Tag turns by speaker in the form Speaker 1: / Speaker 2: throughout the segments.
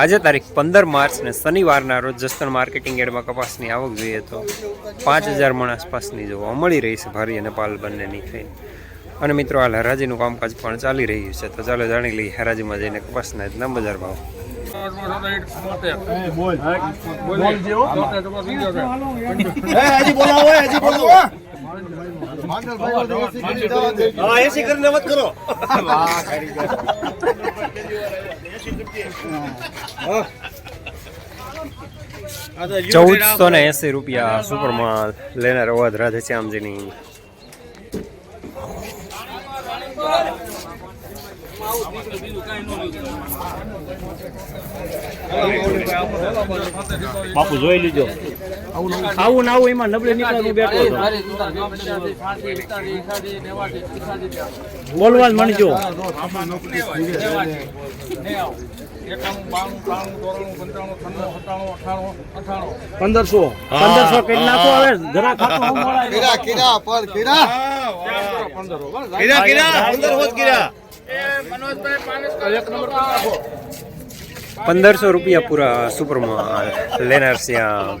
Speaker 1: આજે તારીખ પંદર માર્ચને શનિવારના રોજ જસદણ માર્કેટિંગ એડમાં કપાસની આવક જોઈએ તો પાંચ હજાર મણ આસપાસની જોવા મળી રહી છે ભારી અને પાલ બંનેની થઈ અને મિત્રો હાલ હરાજીનું કામકાજ પણ ચાલી રહ્યું છે. તો ચાલો જાણી લઈએ હરાજીમાં જઈને કપાસના એટલા બજાર ભાવ.
Speaker 2: હજી બોલાવો હજી બોલાવો હા એસી કરીને મત કરો.
Speaker 1: ચૌદસો ને એસી રૂપિયા સુપરમાં લેનાર અવાજ રાધે શ્યામજીની.
Speaker 2: બાપુ જોઈ લીધો આવું ને આવું એમાં નબળે નીકળવાનું બેઠો હતો બોલવા જ મણજો પંદરસો. પંદરસો કેટલા નાખો હવે જરા ખાતો હું મળાય.
Speaker 3: કીરા કીરા પર કીરા. કીરા કીરા અંદર હોત કીરા.
Speaker 1: પંદરસો રૂપિયા પૂરા સુપરમાં લેનાર શ્યામ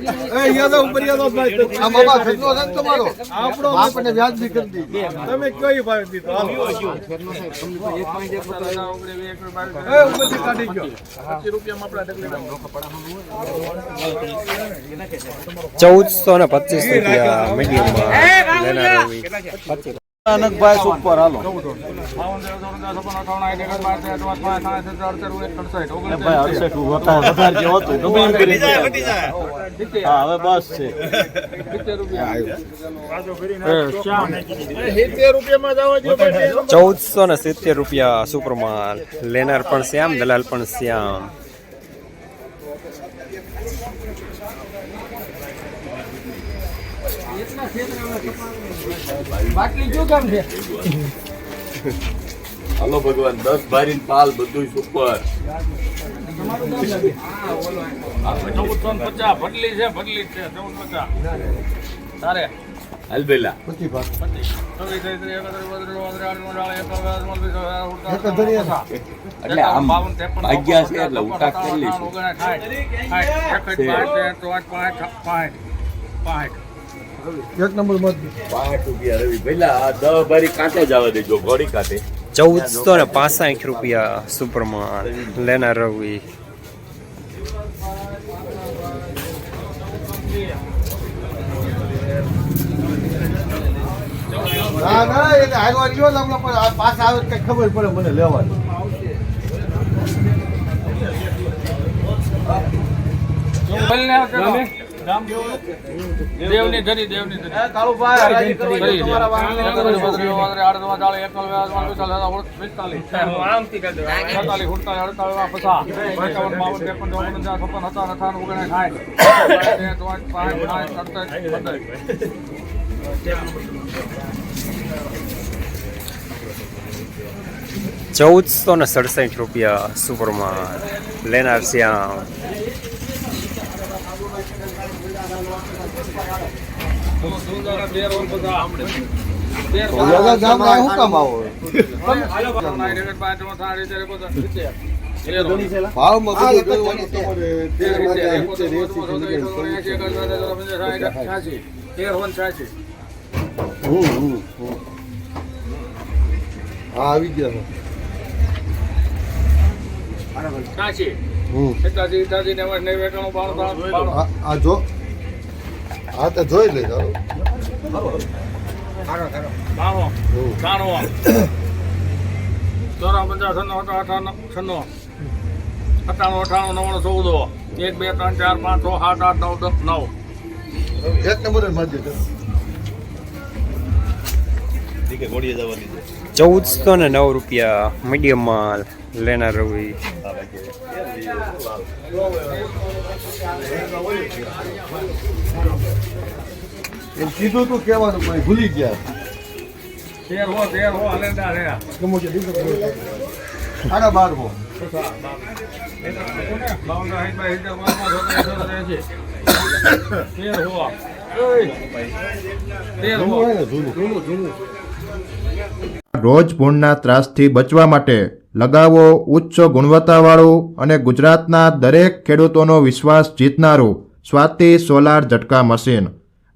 Speaker 3: એ યાદવ ઉપર યાદો ભાઈ આ બાબા ખર્ચો છે તમારો? આપણો આપણે વ્યાજબી કરી દીધી. તમે કઈ ભાવ દીધો? એ ઉપરથી કાઢી ગયો.
Speaker 1: ચૌદસો ને પચીસ રૂપિયા મીડિયમમાં લેનાર પચીસ.
Speaker 3: અનકભાઈ સુપર હાલો. હવે બસ છે.
Speaker 1: ચૌદસો ને સિત્તેર રૂપિયા સુપરમાં લેનાર પણ શ્યામ દલાલ પણ શ્યામ.
Speaker 4: હાલો ભગવાન દસ ભારી પાલ બધું સુપર
Speaker 5: ભટલી છે ભટલી છે ચૌદ પચાસ તારે
Speaker 4: હાલ પેલા એટલે આમ ભાગ્યા છે એટલે ઉતાક કરી લઈશું
Speaker 3: એક નંબર મત
Speaker 4: પાંચ રૂપિયા રવિ. પેલા દસ બારી કાંટે જવા દેજો ઘોડી કાંટે.
Speaker 1: ચૌદસો ને પાસઠ રૂપિયા સુપરમાન લેનાર રવિ.
Speaker 3: ના ના એટલે હારવા ગયો ને પણ આ આવે કઈ ખબર પડે મને લેવાની.
Speaker 5: દેવની ધરી દેવની ધરી.
Speaker 3: કાળુભાઈ હરાજી કરવા
Speaker 5: ધરી
Speaker 3: ગયો તમારા
Speaker 1: ચૌદસો ને સડસઠ રૂપિયા સુપરમાં લેનાર શ્યામ
Speaker 3: દાદા ગામમાં શું કામ આવો ભાવમાં બધું જોવાનું તમારે તેર વાગ્યા સિત્તેર, એંસી થી લઈને હમ, હમ, હમ. હા આવી ગયા
Speaker 6: હમ
Speaker 5: હિતાજી હિતાજી ને બાણું બાણું
Speaker 6: આ જો હા તો જોઈ લેજો
Speaker 5: બાણું. ત્રાણું ચોરા પંચાસ છન્નું અઠાવન છન્નું. સત્તાણું અઠાણું નવ્વાણું ચૌદ. એક બે ત્રણ ચાર પાંચ છ સાત આઠ નવ દસ નવ.
Speaker 6: એક નંબર
Speaker 1: ચૌદસો ને નવ રૂપિયા મીડિયમ માલ લેનાર રવિ.
Speaker 6: એમ કીધું તું કહેવાનું પણ ભૂલી ગયા.
Speaker 5: તેર હો તેર હો હલેન્ડા રે
Speaker 6: સાડા બાર હો
Speaker 5: બાવન સાઠ બાય સિત્તેર પાંચ પાંચ સત્તર અઠ્યાસી એંસી. તેર હો. તેર હો
Speaker 6: જૂનું જૂનું
Speaker 7: રોજ ભૂણના ત્રાસથી બચવા માટે લગાવો ઉચ્ચ ગુણવત્તાવાળું અને ગુજરાતના દરેક ખેડૂતોનો વિશ્વાસ જીતનારું સ્વાતિ સોલાર ઝટકા મશીન.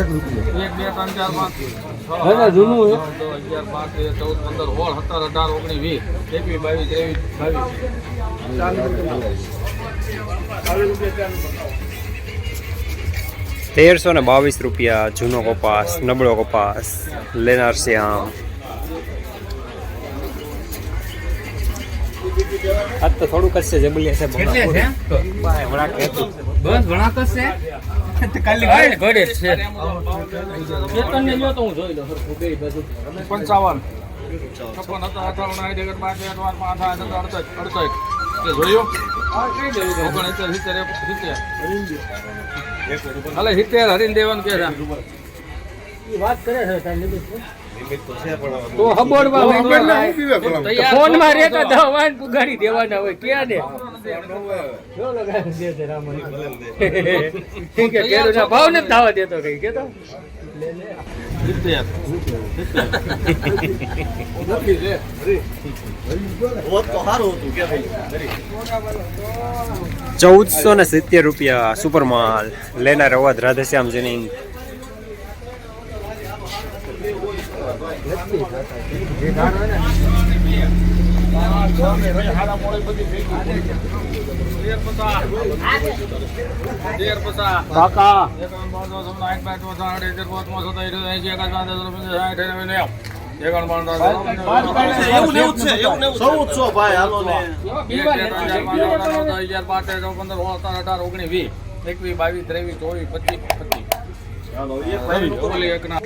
Speaker 6: એક રૂપિયા.
Speaker 5: એક બે ત્રણ ચાર પાંચ. છ,
Speaker 2: જૂનું છે.
Speaker 5: અગિયાર ચૌદ પંદર સોળ સત્તર અઢાર ઓગણીસ વીસ એકવીસ બાવીસ ત્રેવીસ બાવીસ
Speaker 1: તેરસો ને બાવીસ રૂપિયા જૂનો કપાસ નબળો કપાસ લેનાર શ્યામ આજ તો થોડુંક જ છે જબલિયા છે?
Speaker 2: છે? બસ જ છે.
Speaker 5: પંચાવન. છપ્પન હતા અઠાવન આઠ પાંચ પાંચ આઠ અડસઠ અડસઠ. જોયું? સિત્તેર હરીને દેવાનું કે
Speaker 2: વાત કરે છે
Speaker 5: તો
Speaker 2: હબોડમાં ફોનમાં રેતા દવા પુગાડી દેવાના હોય ક્યાં ને? જો લગાવી દે છે રામન ઠીક છે કેળુંના ભાવ ને થવા દેતો કઈ કેતો
Speaker 5: સિત્તેર
Speaker 3: હોત તો સારું હતું કે ભાઈ
Speaker 1: ચૌદસો ને સિત્તેર રૂપિયા સુપર માલ. લેનાર અવાજ રાધેશ્યામ જિનિંગ
Speaker 3: ને
Speaker 5: અઢાર, ઓગણીસ, વીસ, એકવીસ, બાવીસ, ત્રેવીસ, ચોવીસ, પચીસ, પચીસ. એક એકના.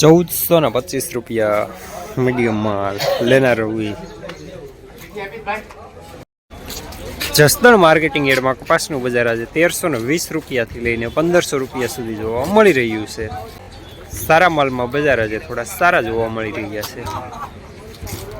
Speaker 1: ચૌદસો ને પચીસ રૂપિયા મીડિયમ માલ. લેનાર રવિ જસદણ માર્કેટિંગ એડમાં કપાસનું બજાર આજે તેરસો ને વીસ રૂપિયાથી લઈને પંદરસો રૂપિયા સુધી જોવા મળી રહ્યું છે. સારા માલમાં બજાર આજે થોડા સારા જોવા મળી રહ્યા છે.